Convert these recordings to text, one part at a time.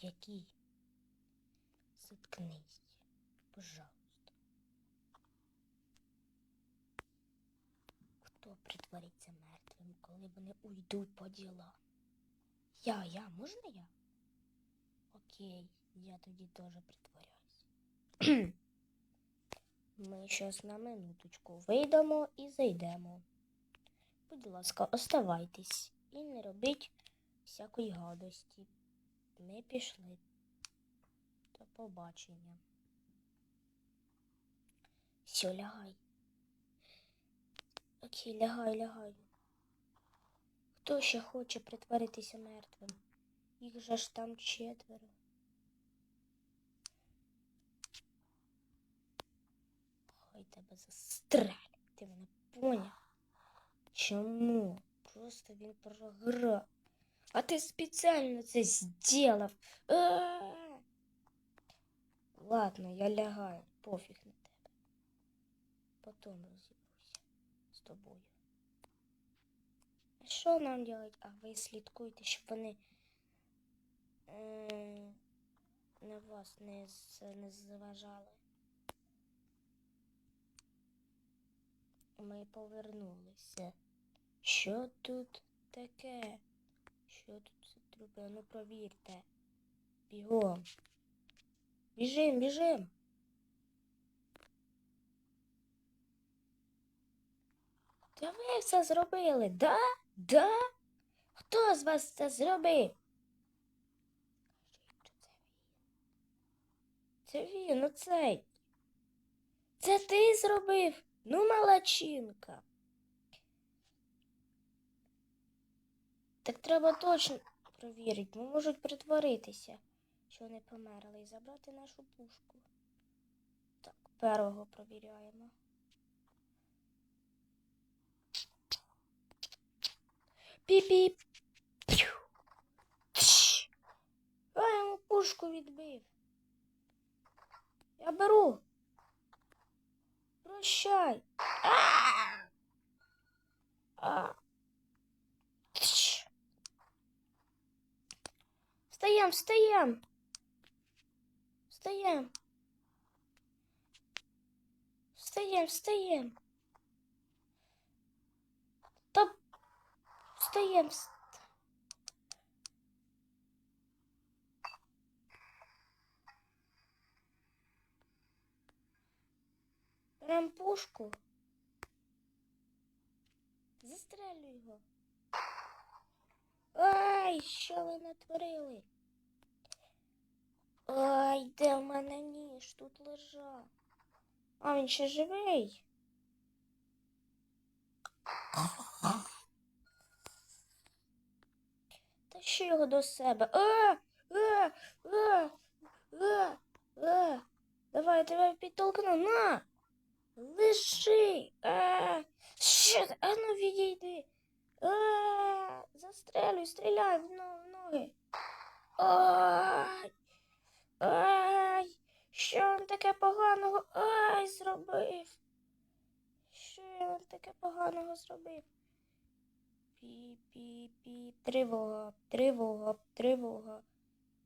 Який? Заткнись, пожалуйста. Хто притвориться мертвим, коли вони уйдуть по ділам? Я, я, можна я? Окей, я тоді теж притворяюсь. Ми щось на минуточку вийдемо і зайдемо. Будь ласка, оставайтесь і не робіть всякої гадості. Ми пішли. До побачення. Все, лягай. Окей, лягай, лягай. Хто ще хоче притворитися мертвим? Їх же ж там четверо. Хай тебе застрелять. Ти мене поняв? Чому? Просто він програв. А ти спеціально це зробив. Ладно, я лягаю, пофіг на тебе. Потім розібруся з тобою. Що нам робити? А ви слідкуйте, щоб вони е, на вас не, не заважали. Ми повернулися. Що тут таке? Що тут за трупи? Ну провірте. Бігом. Біжим, біжим. Та ви все зробили, да? Да? Хто з вас це зробив? Це він, оцей. Це ти зробив? Ну, молодчинка. Так треба точно провірити, бо можуть притворитися, що вони померли, і забрати нашу пушку. Так, першого провіряємо. Тш. Я йому пушку відбив. Я беру. Прощай. А! А. Встаем, встаем. Встаем. Встаем, встаем. Та встаем. вст- Берем Ай, що ви натворили? Ай, де в мене ніж? Тут лежав. А він ще живий. Тащи його до себе. А! А! А! А! А! Давай, давай підтолкну. На! Лежи! А! Що? А ну відійди. А! Застрелюй, стріляй в ноги. Ай! Ай! Що він таке поганого? Ай, зробив? Що він таке поганого зробив? Пі-пі-пі, тривога, тривога, тривога.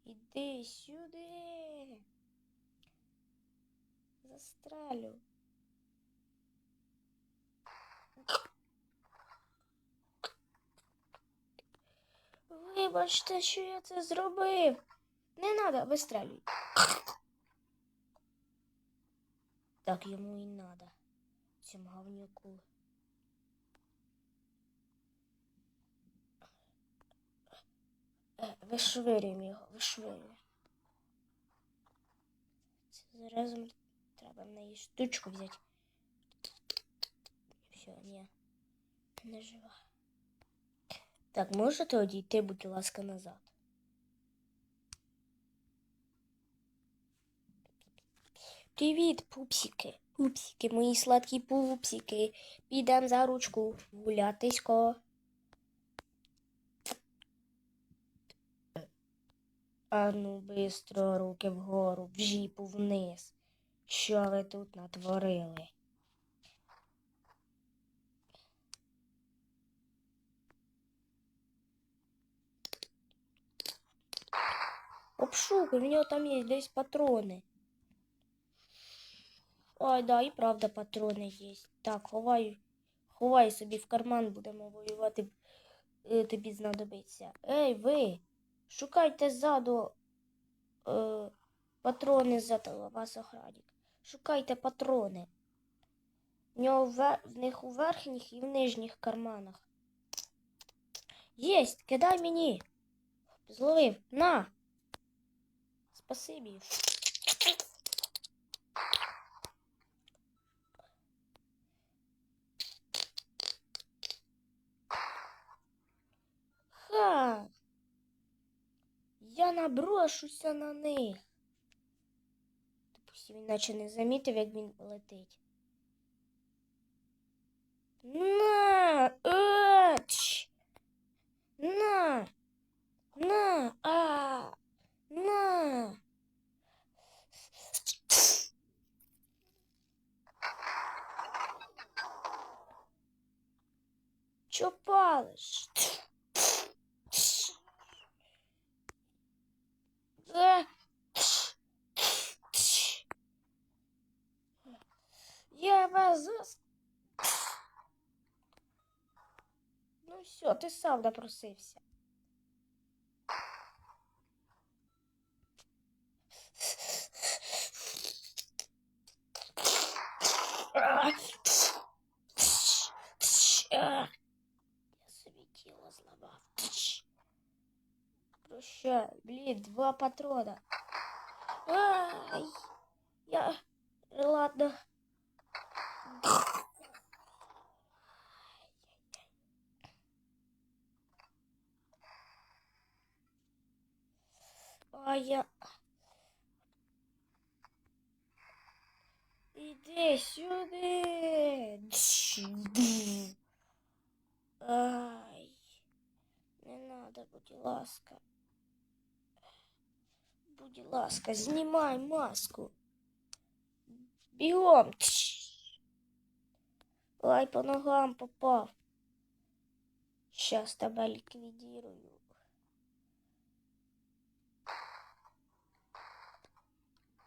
Іди сюди. Застрелю. Вибачте, що я це зробив. Не надо, вистрелюй. Так йому і надо. Цьому говнюку. Е, Вишвирюємо його, вишвирюємо. Це зараз треба в неї штучку взяти. Все, ні. Не жива. Так, можете одійти, будь ласка, назад. Привіт, пупсики. Пупсики, мої сладкі пупсики. Підемо за ручку гулятисько. А ну, бистро, руки вгору, в жіпу вниз. Що ви тут натворили? Обшукуй, в нього там є десь патрони. Ой, да, і правда патрони є. Так, ховай, ховай собі в карман, будемо воювати. Е, Тобі знадобиться. Ей, ви! Шукайте ззаду е, патрони ззаду вас охранник. Шукайте патрони. В, нього ве- в них у верхніх і в нижніх карманах. Єсть, кидай мені. Зловив. На. Спасибі. Ха. Я наброшуся на них. Допустим, він наче не замітив, як він летить. На! Ач! На! На! А! На! Чо палиш? Я вас зас... Ну все, ти сам напросився. Блін, два патрона. Ай, я... Ладно. А я... Іди сюди. Ай. Не надо, будь ласка Будь ласка, знімай маску. Бігом. Ай, по ногам попав. Щас тебе ліквідірую.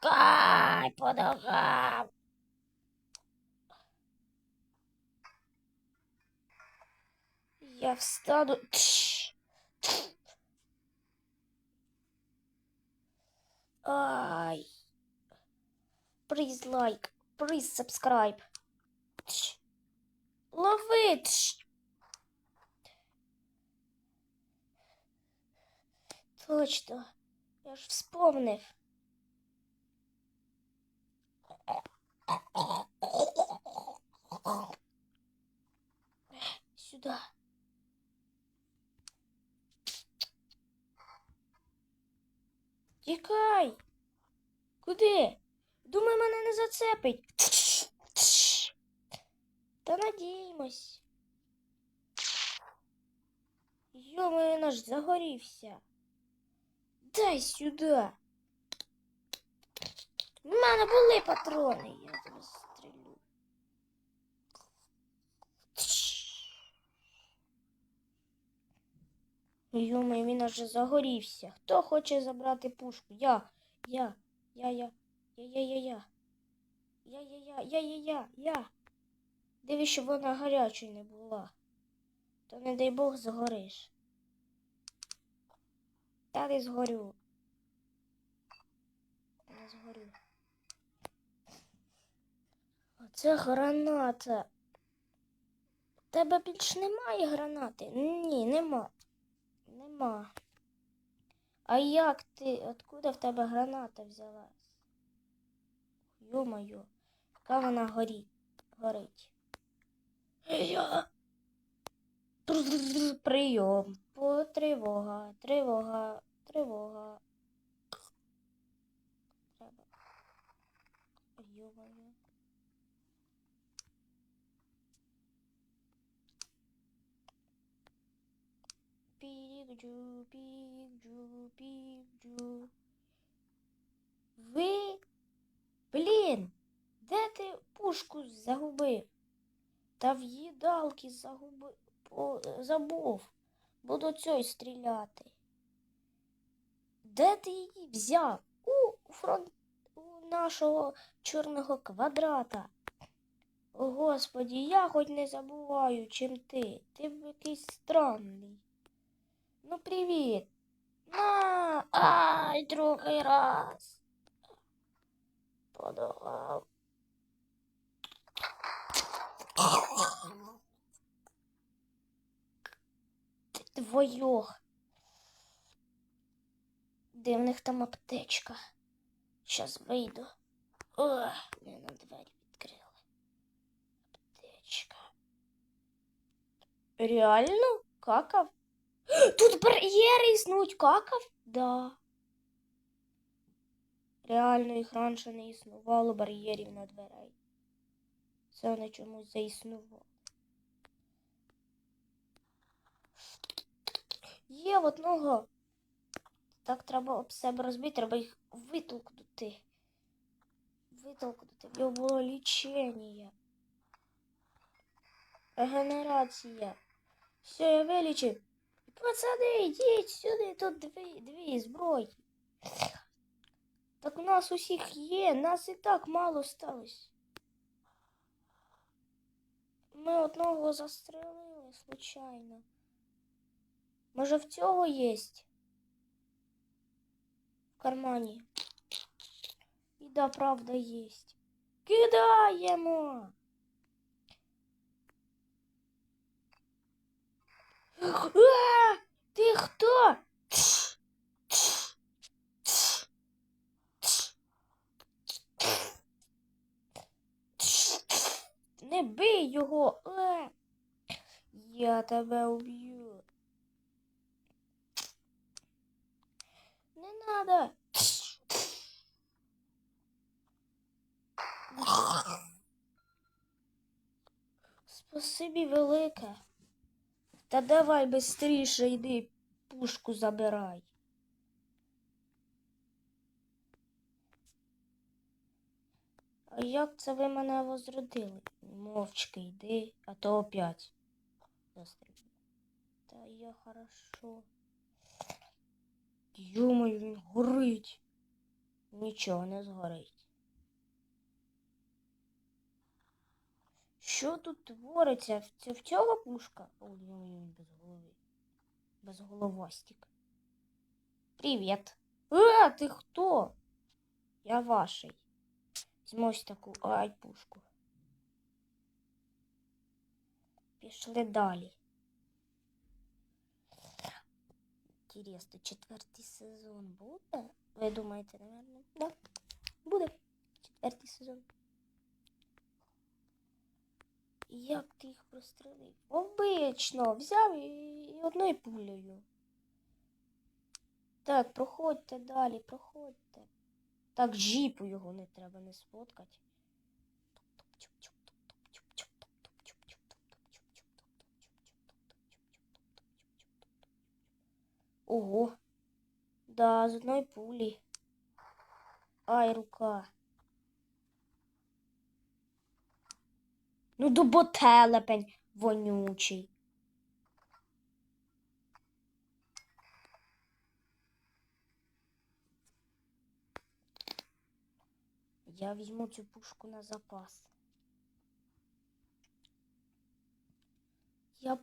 Кай, по ногам. Я встану. Тш. Ай. Please like, please subscribe. Тш. Точно. Я ж вспомнив. Сюда. Тікай. Куди? Думаю, мене не зацепить. Та надіємось. Йо, наш загорівся. Дай сюди. В мене були патрони. Я зараз Йомай, він аж загорівся. Хто хоче забрати пушку? Я, я, я, я, я, я, я, я. Я, я, я, я, я, я, я. Дивись, щоб вона гарячою не була. То не дай Бог згориш. Та не згорю. Не згорю. Оце граната. У тебе більш немає гранати? Ні, нема. Нема. А як ти? Откуда в тебе граната взялась? Йо-моє, яка вона горить, горить. Прийом. По тривога, тривога, тривога. Треба. Йо-моє. Пікджу, пікджу, пікджу. Ви? Блін, де ти пушку загубив? Та в їдалки загубив, забув. Буду цей стріляти. Де ти її взяв? У фронт у нашого чорного квадрата. О, Господі, я хоч не забуваю, чим ти. Ти якийсь странний. Ну, привіт. На, ай, другий раз. Подолав. Ти Двойох. Де в них там аптечка? Щас вийду. Ох, мене на двері відкрили. Аптечка. Реально? Какав? Тут бар'єри існують, какав? Да. Реально їх раніше не існувало бар'єрів на дверей. Це вони чомусь заіснували. Є в одного. Так треба об себе розбити, треба їх витолкнути. Витолкнути. В нього було лічення. Регенерація. Все, я вилічив. Пацани, йдіть сюди, тут дві, дві зброї. Так нас усіх є, нас і так мало сталося. Ми одного застрелили, случайно. Може в цього єсть? В кармані. І да, правда, єсть. Кидаємо. Ти хто? Не бий його. Я тебе уб'ю. Не надо. Спасибі велике. Та давай бистріше йди, пушку забирай. А як це ви мене возродили? Мовчки йди, а то опять застрілю. Та я хорошо. Юмою, він горить. Нічого не згорить. Що тут твориться? Це в цього пушка? Ой, він без голови. Без головастик. Привіт. А, ти хто? Я ваший. Візьму ось таку ай пушку. Пішли далі. Інтересно, четвертий сезон буде? Ви думаєте, наверное? Да. Буде. Четвертий сезон. Як ти їх прострелив? Обично, взяв і одною пулею. Так, проходьте далі, проходьте. Так, жіпу його не треба не сфоткати. Ого. Да, з одної пулі. Ай, рука. Ну, доботелепень вонючий. Я візьму цю пушку на запас. Я.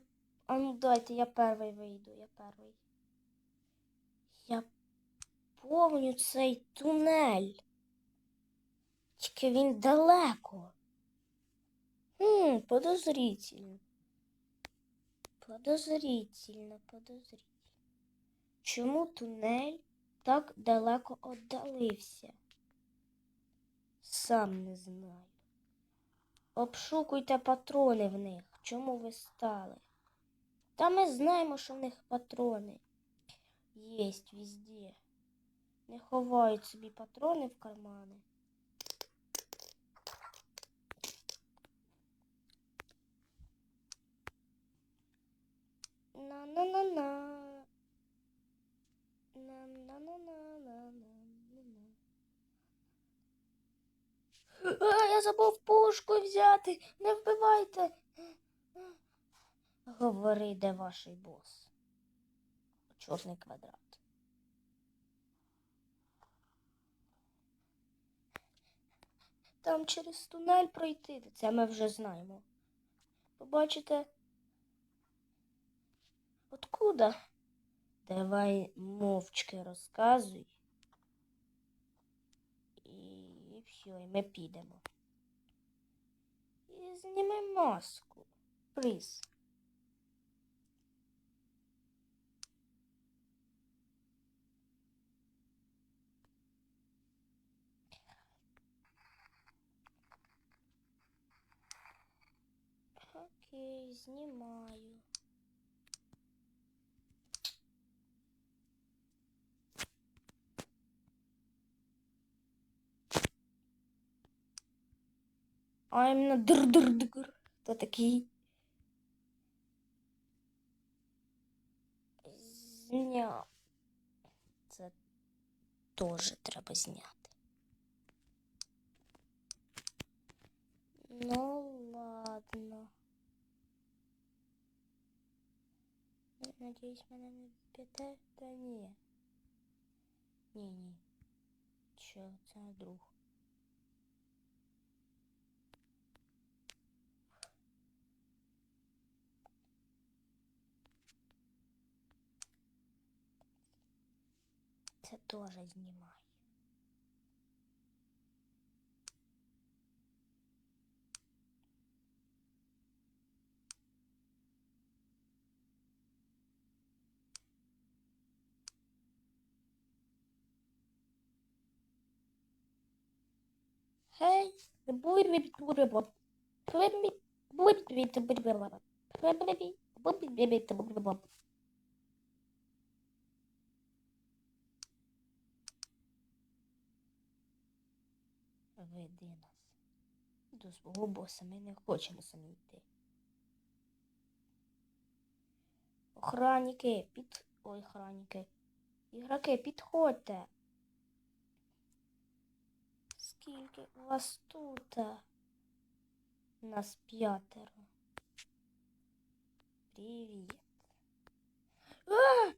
А ну дайте, я перший вийду, я перший. Я помню цей тунель. Тільки він далеко. Хм, подозрительно. Подозрительно, подозрительно. Чому тунель так далеко віддалився? Сам не знаю. Обшукуйте патрони в них. Чому ви стали? Та ми знаємо, що в них патрони. Єсть везде. Не ховають собі патрони в кармани. На-на-на-на. А, я забув пушку взяти. Не вбивайте. Говори, де ваш бос. Чорний квадрат. Там через тунель пройти. Це ми вже знаємо. Побачите. Откуда? Давай мовчки розказуй. І все, і ми підемо. І зніми маску. Пліз. Окей, знімаю. А іменно др-др-др. Хто такий? Зняв. Це теж треба зняти. Ну ладно. Надіюсь, мене не піде. Та ні. Ні, ні. Що, це друг. Це теж будет Хей, будет бурбо. будет буйбі, будет Прибі, будет бурбо. Веди нас. До свого боса ми не хочемо самі йти. Охранники, під... Ой, охранники. Ігроки, підходьте. Скільки вас тут? Нас п'ятеро. Привіт. А!